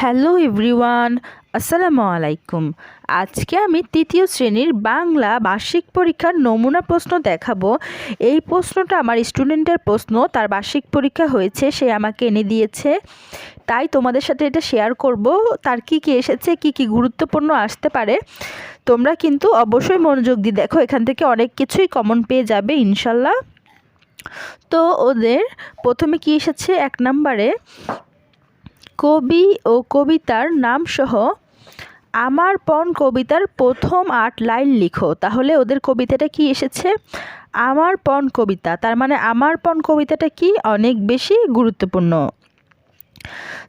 Hello everyone, আসসালামু আলাইকুম। আজকে আমি তৃতীয় শ্রেণির বাংলা বার্ষিক পরীক্ষার নমুনা প্রশ্ন দেখাবো। এই প্রশ্নটা আমার স্টুডেন্টের প্রশ্ন, তার বার্ষিক পরীক্ষা হয়েছে, সে আমাকে এনে দিয়েছে। তাই তোমাদের সাথে এটা শেয়ার করব, তার কি কি এসেছে, কি কি গুরুত্বপূর্ণ আসতে পারে। তোমরা কিন্তু অবশ্যই মনোযোগ দিয়ে দেখো, এখান থেকে অনেক কিছুই কমন পেয়ে যাবে, ইনশাল্লাহ। তো ওদের প্রথমে কি এসেছে? এক নম্বরে কবি ও কবিতার নামসহ আমার পণ কবিতার প্রথম আট লাইন লিখো। তাহলে ওদের কবিতাটা কি এসেছে? আমার পণ কবিতা। তার মানে আমার পণ কবিতাটা কি? অনেক বেশি গুরুত্বপূর্ণ।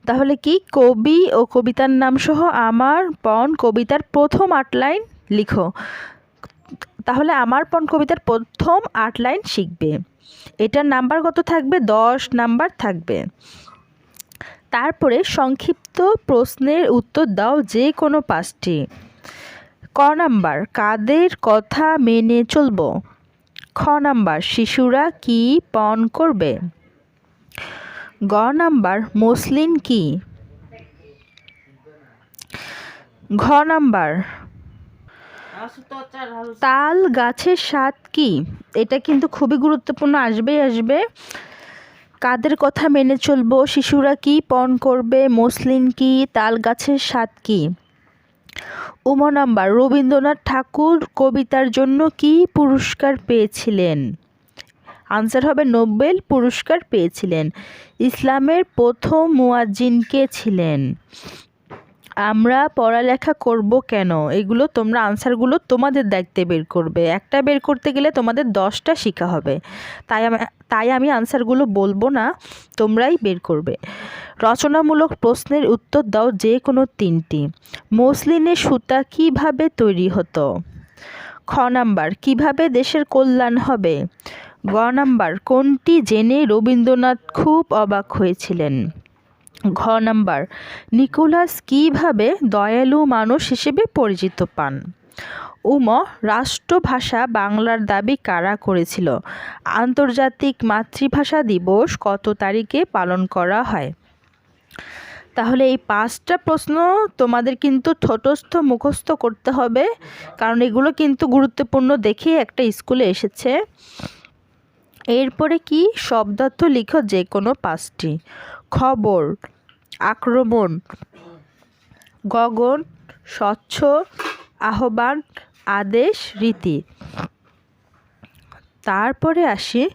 তাহলে কি? কবি ও কবিতার নামসহ আমার পণ কবিতার প্রথম আট লাইন লিখো। তাহলে আমার পণ কবিতার প্রথম আট লাইন শিখবে। এটার নাম্বার কত থাকবে? দশ নাম্বার থাকবে। তারপরে সংক্ষিপ্ত প্রশ্নের উত্তর দাও যে কোনো পাঁচটি। ক নাম্বার, কাদের কথা মেনে চলব? খ নাম্বার, শিশুরা কি পণ করবে? গ নাম্বার মসলিন কি? ঘ নাম্বার, তাল গাছের স্বাদ কি? এটা কিন্তু খুবই গুরুত্বপূর্ণ, আসবেই, আসবে। কাদের কথা মেনে চলব? শিশুরা কি পণ করবে? মসলিন কি? তাল গাছের স্বাদ কি? উম নাম্বার, রবীন্দ্রনাথ ঠাকুর কবিতার জন্য কি পুরস্কার পেয়েছিলেন? আনসার হবে, নোবেল পুরস্কার পেয়েছিলেন। ইসলামের প্রথম মুয়াজ্জিন কে ছিলেন? আমরা পড়ালেখা করব কেন? এগুলো তোমরা, আনসারগুলো তোমাদের দায়িত্বে বের করবে। একটা বের করতে গেলে তোমাদের দশটা শেখা হবে। তাই তাই আমি আনসারগুলো বলব না, তোমরাই বের করবে। রচনামূলক প্রশ্নের উত্তর দাও যে কোনো তিনটি। মসলিনের সুতা কীভাবে তৈরি হতো? খ নাম্বার, কীভাবে দেশের কল্যাণ হবে? গ নাম্বার, কোনটি জেনে রবীন্দ্রনাথ খুব অবাক হয়েছিলেন? ঘ নাম্বার, নিকোলাস কীভাবে দয়ালু মানুষ হিসেবে পরিচিত পান? উম রাষ্ট্রভাষা বাংলার দাবি কারা করেছিল? আন্তর্জাতিক মাতৃভাষা দিবস কত তারিখে পালন করা হয়? তাহলে এই পাঁচটা প্রশ্ন তোমাদের কিন্তু ঠোঁটস্থ মুখস্থ করতে হবে, কারণ এগুলো কিন্তু গুরুত্বপূর্ণ দেখে একটা স্কুলে এসেছে। এরপরে কি? শব্দার্থ লিখো যে কোনো পাঁচটি। খবর, আক্রমণ, গগন, স্বচ্ছ আহ্বান, আদেশ, রীতি। তারপরে আসি,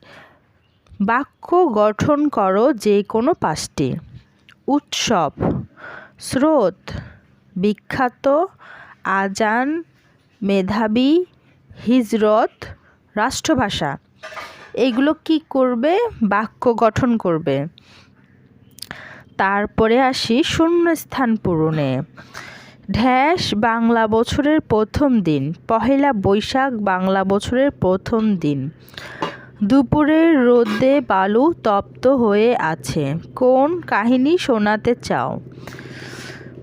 বাক্য গঠন করো যে কোনো পাঁচটি। উৎসব, স্রোত, বিখ্যাত, আজান, মেধাবী, হিজরত, রাষ্ট্রভাষা। এগুলো কি করবে? বাক্য গঠন করবে। তারপরে আসি, শূন্যস্থান পূরণে। ঢ্যাস বাংলা বছরের প্রথম দিন, পহেলা বৈশাখ বাংলা বছরের প্রথম দিন। দুপুরের রোদে বালু তপ্ত হয়ে আছে। কোন কাহিনী শোনাতে চাও?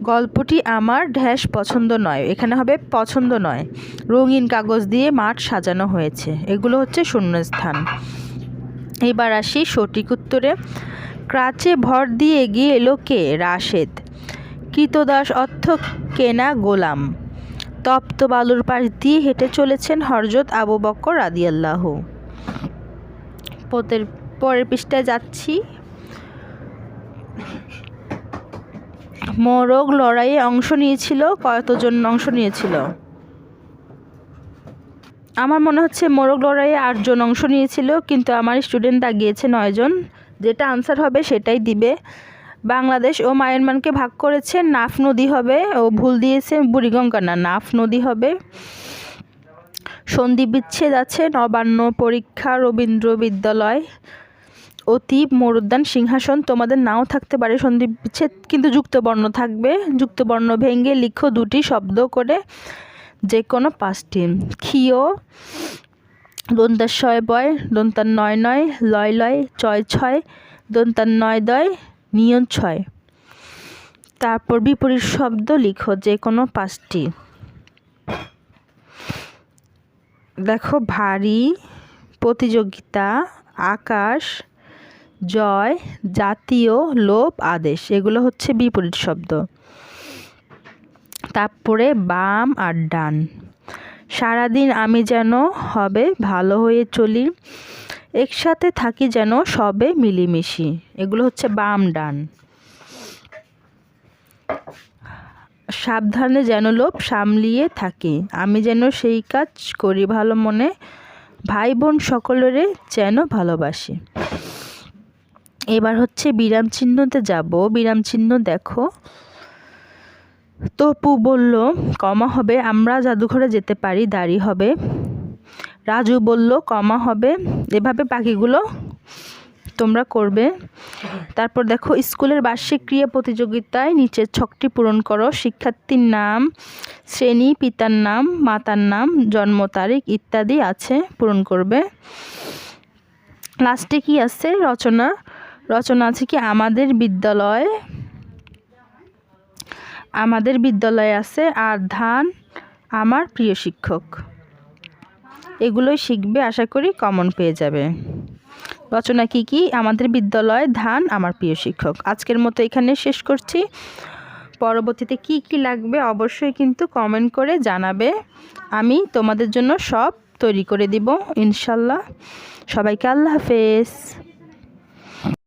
গল্পটি আমার ঢ্যাস পছন্দ নয়, এখানে হবে পছন্দ নয়। রঙিন কাগজ দিয়ে মাঠ সাজানো হয়েছে, এগুলো হচ্ছে শূন্যস্থান। এবার আসি সঠিক উত্তরে। ক্রাচে ভর দিয়ে এগিয়ে এলো কে? রাশেদ। কৃতদাস অর্থ কেনা গোলাম। তপ্ত বালুর পাশ দিয়ে হেঁটে চলেছেন হরজত আবু বক্কর রাদিয়াল্লাহ। পোতের পরের পৃষ্ঠায় যাচ্ছি। মোরগ লড়াইয়ে অংশ নিয়েছিল, কতজন অংশ নিয়েছিল? আমার মনে হচ্ছে মোরগ লড়াইয়ে আটজন অংশ নিয়েছিল, কিন্তু আমার স্টুডেন্ট গিয়েছে নয়জন। যেটা আনসার হবে সেটাই দিবে। বাংলাদেশ ও মায়ানমারকে ভাগ করেছে। নাফ নদী হবে, ও ভুল দিয়েছে, বুড়িগঙ্গা না, নাফ নদী হবে। সন্ধি বিচ্ছেদ আছে, নবান্ন পরীক্ষা, রবীন্দ্র বিদ্যালয়। অতি মরুদ্যান সিংহাসন, তোমাদের নাও থাকতে পারে সন্ধি বিচ্ছেদ, কিন্তু যুক্তবর্ণ থাকবে। যুক্তবর্ণ ভেঙে লিখো দুটি শব্দ করে যে কোনো পাঁচটি। ক্ষীয় দন্তার ছয় বয় দন্তার নয় নয় লয় লয় ছয় ছয় দন্তার নয় দয় নিয়ন ছয় তারপর বিপরীত শব্দ লিখো যে কোনো পাঁচটি। দেখো, ভারী, প্রতিযোগিতা, আকাশ, জয়, জাতীয়, লোভ, আদেশ। এগুলো হচ্ছে বিপরীত শব্দ। তারপরে বাম আর ডান। সারাদিন আমি যেন হবে ভালো হয়ে চলি। একসাথে থাকি যেন সবে মিলিমিশি। এগুলো হচ্ছে বাম ডান। সাবধানে যেন লোভ সামলিয়ে থাকি। আমি যেন সেই কাজ করি ভালো মনে ভাই বোন সকলেরে যেন ভালোবাসি। এবার হচ্ছে বিরাম চিহ্নতে যাব। বিরাম চিহ্ন দেখো। তপু বলল, কমা হবে, আমরা জাদুঘরে যেতে পারি, দাড়ি হবে। রাজু বলল, কমা হবে। এভাবে পাখিগুলো তোমরা করবে। তারপর দেখো, স্কুলের বার্ষিক ক্রিয়া প্রতিযোগিতায় নিচের ছকটি পূরণ করো। শিক্ষার্থীর নাম, শ্রেণি, পিতার নাম, মাতার নাম, জন্ম তারিখ ইত্যাদি আছে, পূরণ করবে। লাস্টে কি আছে? রচনা। রচনা আছে কি? আমাদের বিদ্যালয়। আমাদের বিদ্যালয়ে আছে আর ধান আমার প্রিয় শিক্ষক। এগুলোই শিখবে, আশা করি কমন পেয়ে যাবে। রচনা কি কি? আমাদের বিদ্যালয় ধান, আমার প্রিয় শিক্ষক। আজকের মতো এখানে শেষ করছি। পরবর্তীতে কি কি লাগবে অবশ্যই কিন্তু কমেন্ট করে জানাবে। আমি তোমাদের জন্য সব তৈরি করে দিব, ইনশাল্লাহ। সবাইকে আল্লাহ হাফেজ।